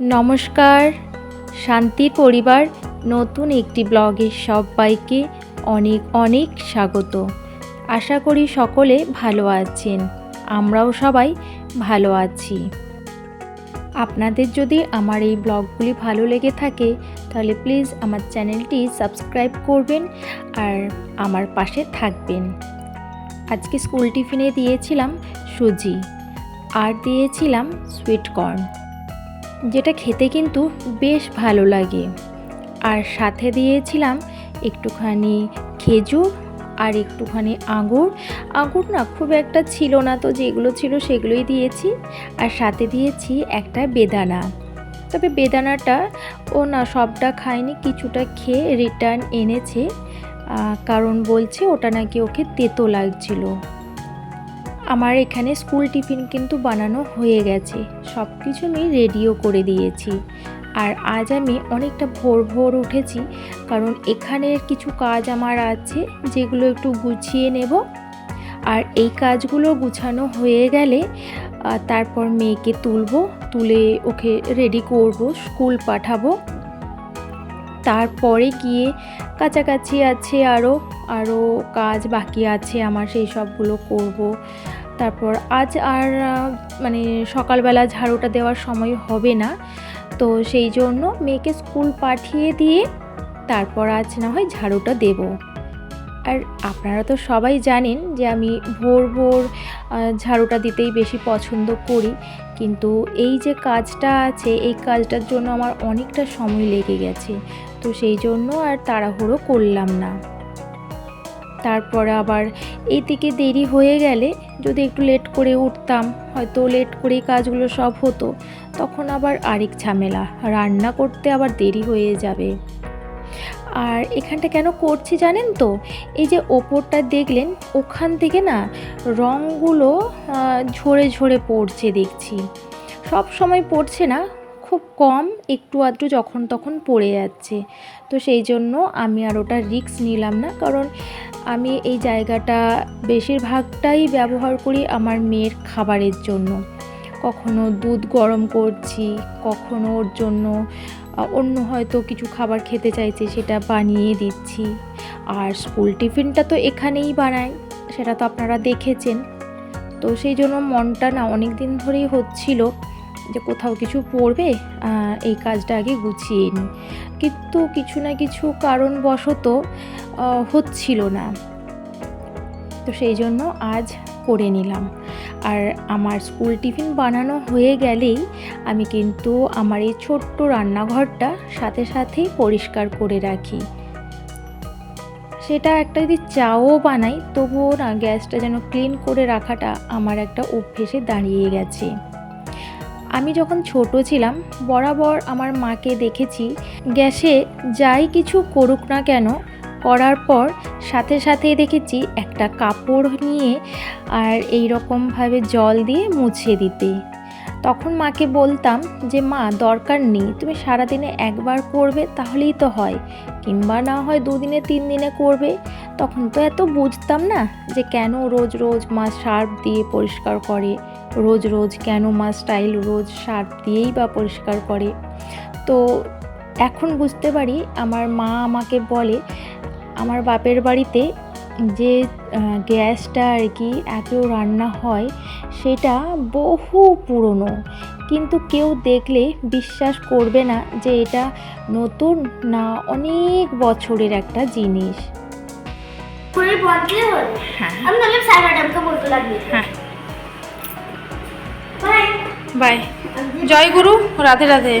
নমস্কার। শান্তির পরিবার নতুন একটি ব্লগে সবাইকে অনেক অনেক স্বাগত। আশা করি সকলে ভালো আছেন। আমরাও সবাই ভালো আছি। আপনাদের যদি আমার এই ব্লগগুলি ভালো লেগে থাকে, তাহলে প্লিজ আমার চ্যানেলটি সাবস্ক্রাইব করবেন আর আমার পাশে থাকবেন। আজকে স্কুল টিফিনে দিয়েছিলাম সুজি, আর দিয়েছিলাম সুইট কর্ন। যেটা খেতে কিন্তু বেশ ভালো লাগে। আর সাথে দিয়েছিলাম একটুখানি খেজুর আর একটুখানি আঙুর। আঙুর না খুব একটা ছিল না তো, যেগুলো ছিল সেগুলোই দিয়েছি। আর সাথে দিয়েছি একটা বেদানা। তবে বেদানাটা ও না সবটা খায়নি, কিছুটা খেয়ে রিটার্ন এনেছে। কারণ বলছে ওটা নাকি ওকে তেতো লাগছিল। আমার এখানে স্কুল টিফিন কিন্তু বানানো হয়ে গেছে। সব কিছু আমি রেডিও করে দিয়েছি। আর আজ আমি অনেকটা ভোর ভোর উঠেছি, কারণ এখানের কিছু কাজ আমার আছে, যেগুলো একটু গুছিয়ে নেব। আর এই কাজগুলো গুছানো হয়ে গেলে তারপর মেয়েকে তুলবো, তুলে ওকে রেডি করব, স্কুল পাঠাবো। তারপরে গিয়ে কাছাকাছি আছে আরও আরও কাজ বাকি আছে, আমার সেই সবগুলো করব। তারপর আজ আর মানে সকালবেলা ঝাড়ুটা দেওয়ার সময় হবে না। তো সেই জন্য মেয়েকে স্কুল পাঠিয়ে দিয়ে তারপর আজ না হয় ঝাড়ুটা দেব। আর আপনারা তো সবাই জানেন যে আমি ভোর ভোর ঝাড়ুটা দিতেই বেশি পছন্দ করি। কিন্তু এই যে কাজটা আছে, এই কাজটার জন্য আমার অনেকটা সময় লেগে গেছে। তো সেই জন্য আর তাড়াহুড়ো করলাম না। তারপরে আবার এই দিকে দেরি হয়ে গেলে যদি একটু লেট করে উঠতাম, হয়তো লেট করেই কাজগুলো সব হতো। তখন আবার আরেক ঝামেলা, রান্না করতে আবার দেরি হয়ে যাবে। আর এখানটা কেন করছি জানেন তো? এই যে ওপরটা দেখলেন, ওখান থেকে না রঙগুলো ঝরে ঝরে পড়ছে দেখছি। সব সময় পড়ছে না, খুব কম, একটু আধটু যখন তখন পড়ে যাচ্ছে। তো সেই জন্য আমি আর ওটা রিস্ক নিলাম না, কারণ আমি এই জায়গাটা বেশিরভাগটাই ব্যবহার করি আমার মেয়ের খাবারের জন্য। কখনো দুধ গরম করছি, কখনো ওর জন্য অন্য হয়তো কিছু খাবার খেতে চাইছে সেটা বানিয়ে দিচ্ছি। আর স্কুল টিফিনটা তো এখানেই বানাই, সেটা তো আপনারা দেখেছেন। তো সেই জন্য মনটা না অনেক দিন ধরেই হচ্ছিল যে কোথাও কিছু পড়বে এই কাজটা আগে গুছিয়ে নিই। কিন্তু কিছু না কিছু কারণবশত হচ্ছিল না। তো সেই জন্য আজ করে নিলাম। আর আমার স্কুল টিফিন বানানো হয়ে গেলেই আমি কিন্তু আমার এই ছোট্ট রান্নাঘরটা সাথে সাথেই পরিষ্কার করে রাখি। সেটা একটা যদি চাও বানাই, তবুও না গ্যাসটা যেন ক্লিন করে রাখাটা আমার একটা অভ্যেসে দাঁড়িয়ে গেছে। আমি যখন ছোট ছিলাম, বরাবর আমার মাকে দেখেছি, গ্যাসে যাই কিছু করুক না কেন করার পর সাথে সাথেই দেখেছি একটা কাপড় নিয়ে আর এই রকমভাবে জল দিয়ে মুছে দিতে। তখন মাকে বলতাম যে, মা, দরকার নেই, তুমি সারাদিনে একবার করবে তাহলেই তো হয়, কিংবা না হয় দুদিনে তিন দিনে করবে। তখন তো এত বুঝতাম না যে, কেন রোজ রোজ মা সার্ফ দিয়ে পরিষ্কার করে, রোজ রোজ কেন মা স্টাইল রোজ সার্ফ দিয়েই বা পরিষ্কার করে। তো এখন বুঝতে পারি, আমার মা আমাকে বলে আমার বাপের বাড়িতে যে গ্যাসটা আর কি এত রান্না হয় সেটা বহু পুরনো। কিন্তু কেউ দেখলে বিশ্বাস করবে না যে এটা নতুন না অনেক বছরের একটা জিনিস। হ্যাঁ। হ্যাঁ। বাই। জয় গুরু রাধে রাধে।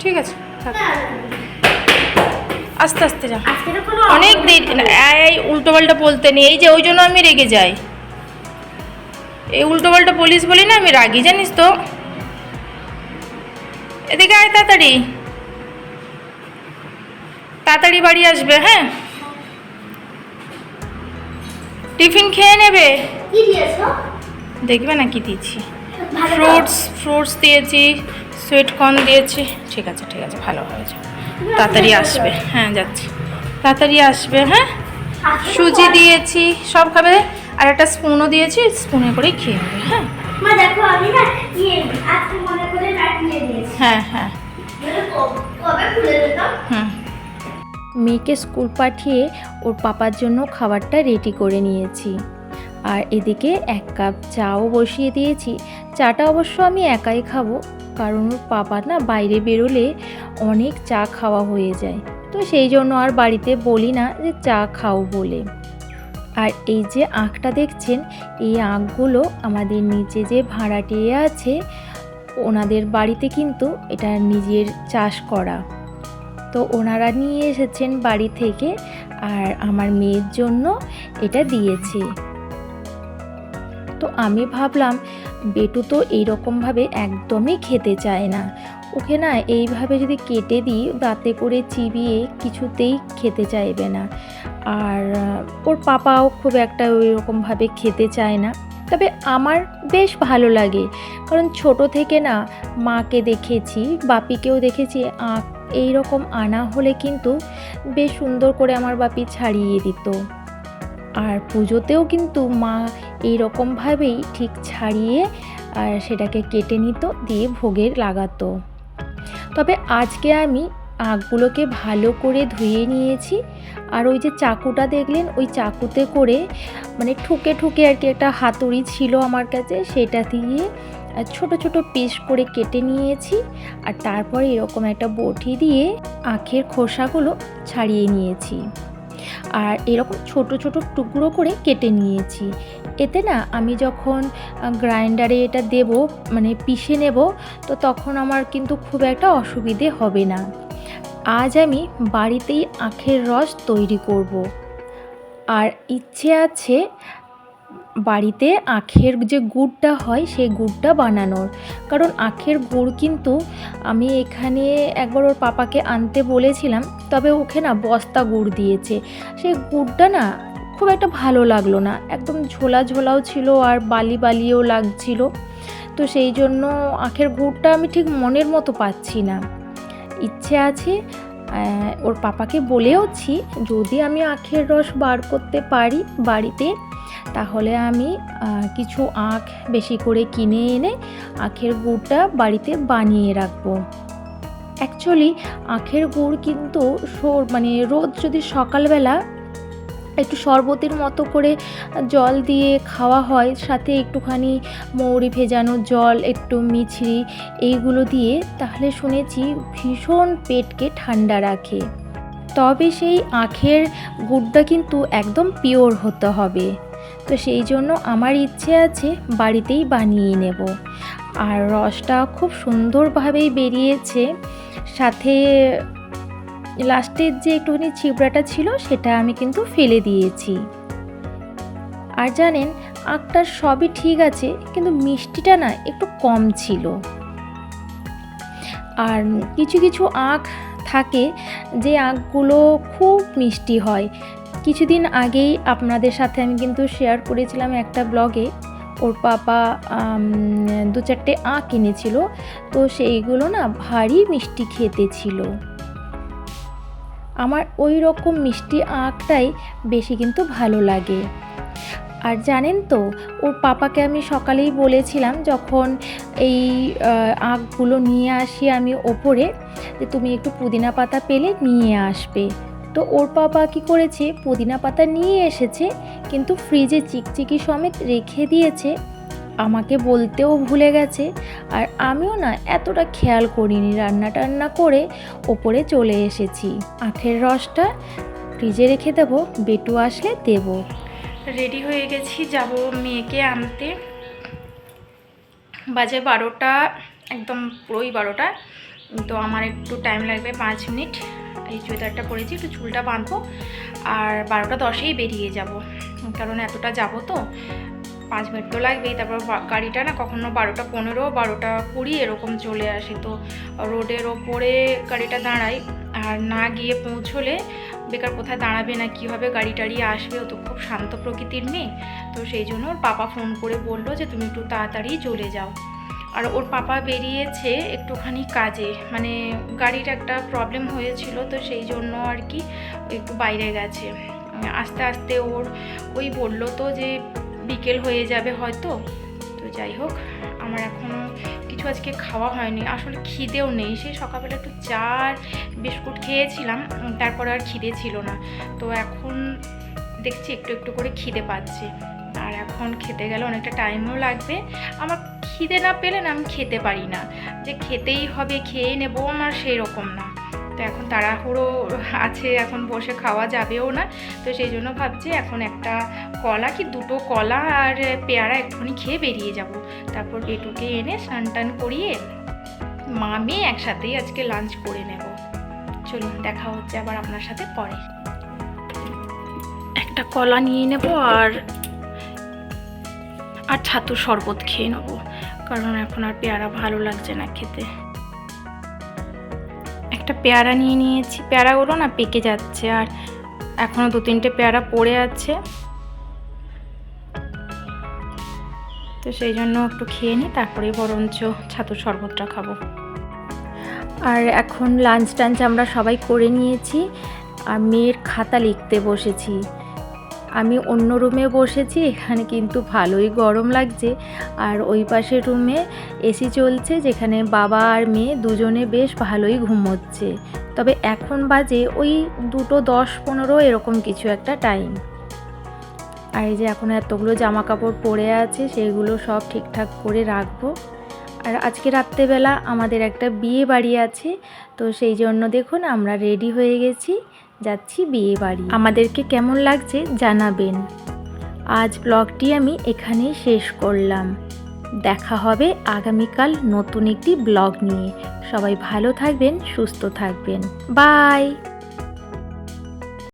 ঠিক আছে। হ্যাঁ। আস্তে আস্তে যা অনেক দেরি না, এই উল্টো পাল্টা বলতে নেই। এই যে ওই জন্য আমি রেগে যাই। এই উল্টো পাল্টা বলিস বলি না আমি রাগি জানিস তো। এদিকে আয় তাড়াতাড়ি। তাড়াতাড়ি বাড়ি আসবে হ্যাঁ? টিফিন খেয়ে নেবে? দেখবে না কি দিয়েছি ফ্রুটস ফ্রুটস দিয়েছি সুইট কর্ন দিয়েছি। ঠিক আছে ঠিক আছে ভালো হয়েছে। তাড়াতাড়ি আসবে। হ্যাঁ যাচ্ছি। তাড়াতাড়ি আসবে হ্যাঁ? সুজি দিয়েছি সব খাবে? আর একটা স্পুনও দিয়েছি স্পুনে করেই খেয়ে নেবে হ্যাঁ? মা দেখো আমি না ইয়ে হ্যাঁ হ্যাঁ। হুম। মেয়েকে স্কুল পাঠিয়ে ওর পাপার জন্য খাবারটা রেডি করে নিয়েছি। আর এদিকে এক কাপ চাও বসিয়ে দিয়েছি। চাটা অবশ্য আমি একাই খাব। কারণ ওর পাপা না বাইরে বেরোলে অনেক চা খাওয়া হয়ে যায়। তো সেই জন্য আর বাড়িতে বলি না যে চা খাও বলে। আর এই যে আঁখটা দেখছেন, এই আঁখগুলো আমাদের নিচে যে ভাড়াটিয়ে আছে, ওনাদের বাড়িতে কিন্তু এটা নিজের চাষ করা। তো ওনারা নিয়ে এসেছেন বাড়ি থেকে, আর আমার মেয়ের জন্য এটা দিয়েছে। তো আমি ভাবলাম, বেটু তো এইরকমভাবে একদমই খেতে চায় না। ওকে না এইভাবে যদি কেটে দিই দাঁতে করে চিবিয়ে কিছুতেই খেতে চাইবে না। আর ওর পাপাও খুব একটা ওই রকমভাবে খেতে চায় না। তবে আমার বেশ ভালো লাগে। কারণ ছোট থেকে না মাকে দেখেছি, বাপিকেও দেখেছি আঁক এই রকম আনা হলে কিন্তু বেশ সুন্দর করে আমার বাপি ছাড়িয়ে দিত। আর পুজোতেও কিন্তু মা এই রকমভাবেই ঠিক ছাড়িয়ে, আর সেটাকে কেটে নিত, দিয়ে ভোগের লাগাতো। তবে আজকে আমি আঁকগুলোকে ভালো করে ধুয়ে নিয়েছি, আর ওই যে চাকুটা দেখলেন, ওই চাকুতে করে মানে ঠুকে ঠুকে আর কি একটা হাতুড়ি ছিল আমার কাছে, সেটা দিয়ে ছোট ছোট পিস করে কেটে নিয়েছি, আর তারপরে এরকম একটা বটি দিয়ে আখের খোসাগুলো ছাড়িয়ে নিয়েছি। আর এরকম ছোট ছোট টুকরো করে কেটে নিয়েছি এতে না আমি যখন গ্রাইন্ডারে এটা দেব মানে পিষে নেব, তো তখন আমার কিন্তু খুব একটা অসুবিধে হবে না আজ আমি বাড়িতেই আখের রস তৈরি করব। আর ইচ্ছে আছে বাড়িতে আখের যে গুড়টা হয়, সেই গুড়টা বানানোর। কারণ আখের গুড় কিন্তু আমি এখানে একবার ওর পাপাকে আনতে বলেছিলাম, তবে ওকে না বস্তা গুড় দিয়েছে। সেই গুড়টা না খুব একটা ভালো লাগল না। একদম ঝোলা ঝোলাও ছিল আর বালি বালিও লাগছিল। তো সেই জন্য আখের গুড়টা আমি ঠিক মনের মতো পাচ্ছি না। ইচ্ছে আছে ওর পাপাকে বলেওছি, যদি আমি আখের রস বার করতে পারি বাড়িতে তাহলে আমি কিছু আখ বেশি করে কিনে এনে আখের গুড়টা বাড়িতে বানিয়ে রাখব। অ্যাকচুয়ালি আখের গুড় কিন্তু মানে রোজ যদি সকালবেলা একটু শরবতের মতো করে জল দিয়ে খাওয়া হয়, সাথে একটুখানি মৌরি ভেজানো জল, একটু মিছরি এইগুলো দিয়ে, তাহলে শুনেছি ভীষণ পেটকে ঠান্ডা রাখে। তবে সেই আখের গুড়টা কিন্তু একদম পিওর হতে হবে। তো সেই জন্য আমার ইচ্ছে আছে বাড়িতেই বানিয়ে নেব। আর রসটা খুব সুন্দরভাবেই বেরিয়েছে। সাথে লাস্টের যে একটুখানি ছিবড়াটা ছিল সেটা আমি কিন্তু ফেলে দিয়েছি। আর জানেন, আখটার সবই ঠিক আছে, কিন্তু মিষ্টিটা না একটু কম ছিল। আর কিছু কিছু আখ থাকে যে আখগুলো খুব মিষ্টি হয়। কিছুদিন আগেই আপনাদের সাথে আমি কিন্তু শেয়ার করেছিলাম একটা ব্লগে ওর পাপা দু চারটে আখ কিনেছিল তো সেইগুলো না ভারী মিষ্টি খেতে ছিল। আমার ওই রকম মিষ্টি আঁকটাই বেশি কিন্তু ভালো লাগে। আর জানেন তো, ওর পাপাকে আমি সকালেই বলেছিলাম যখন এই আঁকগুলো নিয়ে আসি আমি ওপরে, যে তুমি একটু পুদিনা পাতা পেলে নিয়ে আসবে। তো ওর পাপা কি করেছে? পুদিনা পাতা নিয়ে এসেছে, কিন্তু ফ্রিজে চিকচিকি সমেত রেখে দিয়েছে। আমাকে বলতেও ভুলে গেছে, আর আমিও না এতটা খেয়াল করিনি রান্না টান্না করে ওপরে চলে এসেছি। আখের রসটা ফ্রিজে রেখে দেবো, বেটু আসলে দেব। রেডি হয়ে গেছি, যাব মেয়েকে আনতে। বাজে বারোটা, একদম পুরোই বারোটা। তো আমার একটু টাইম লাগবে পাঁচ মিনিট। এই চুড়িদারটা পরেছি, একটু চুলটা বাঁধবো আর বারোটা দশেই বেরিয়ে যাব। কারণ এতটা যাব তো, পাঁচ মিনিট তো লাগবেই। তারপর গাড়িটা না কখনো বারোটা পনেরো, বারোটা কুড়ি এরকম চলে আসে। তো রোডের ওপরে গাড়িটা দাঁড়ায় আর না গিয়ে পৌঁছলে বেকার কোথায় দাঁড়াবে না কী হবে গাড়ি টাড়ি আসবে? ও তো খুব শান্ত প্রকৃতির মেয়ে। তো সেই জন্য ওর পাপা ফোন করে বলল যে, তুমি একটু তাড়াতাড়ি চলে যাও। আর ওর পাপা বেরিয়েছে একটুখানি কাজে। মানে গাড়ির একটা প্রবলেম হয়েছিল, তো সেই জন্য আর কি একটু বাইরে গেছে। আস্তে আস্তে ওর, ওই বলল তো যে বিকেল হয়ে যাবে হয়তো। তো যাই হোক, আমার এখনও কিছু আজকে খাওয়া হয়নি। আসলে খিদেও নেই। সেই সকালবেলা একটু চা আর বিস্কুট খেয়েছিলাম, তারপরে আর খিদে ছিল না। তো এখন দেখছি একটু একটু করে খিদে পাচ্ছে। আর এখন খেতে গেলে অনেকটা টাইমও লাগবে। আমার খিদে না পেলে না আমি খেতে পারি না। যে খেতেই হবে, খেয়ে নেব আমার সেই রকম না। তো এখন তাড়াহুড়ো আছে, এখন বসে খাওয়া যাবেও না। তো সেই জন্য ভাবছি এখন একটা কলা কি, দুটো কলা আর পেয়ারা একটুখানি খেয়ে বেরিয়ে যাব। তারপর পেটুকে এনে স্নান টান করিয়ে মা, মেয়ে একসাথেই আজকে লাঞ্চ করে নেব। চলুন, দেখা হচ্ছে আবার আপনার সাথে পরে। একটা কলা নিয়ে নেব আর আর ছাতুর শরবত খেয়ে নেব। কারণ এখন আর পেয়ারা ভালো লাগছে না খেতে। একটা পেয়ারা নিয়ে নিয়েছি। পেয়ারাগুলো না পেকে যাচ্ছে আর এখনও দু তিনটে পেয়ারা পড়ে আছে। তো সেই জন্য একটু খেয়ে নিই তারপরে বরঞ্চ ছাতুর শরবতটা খাব। আর এখন লাঞ্চ টাঞ্চ আমরা সবাই করে নিয়েছি। আর মেয়ের খাতা লিখতে বসেছি। আমি অন্য রুমে বসেছি, এখানে কিন্তু ভালোই গরম লাগছে। আর ওই পাশের রুমে এসি চলছে, যেখানে বাবা আর মেয়ে দুজনে বেশ ভালোই ঘুমোচ্ছে। তবে এখন বাজে ওই দুটো দশ পনেরো এরকম কিছু একটা টাইম আর এই যে এখন এতগুলো জামা কাপড় পরে আছে, সেগুলো সব ঠিকঠাক করে রাখব। আর আজকে রাত্রেবেলা আমাদের একটা বিয়ে বাড়ি আছে, তো সেই জন্য দেখুন আমরা রেডি হয়ে গেছি। যাচ্ছি বিয়ে বাড়ি। আমাদেরকে কেমন লাগছে জানাবেন। আজ ব্লগটি আমি এখানেই শেষ করলাম। দেখা হবে আগামীকাল নতুন একটি ব্লগ নিয়ে। সবাই ভালো থাকবেন, সুস্থ থাকবেন। বাই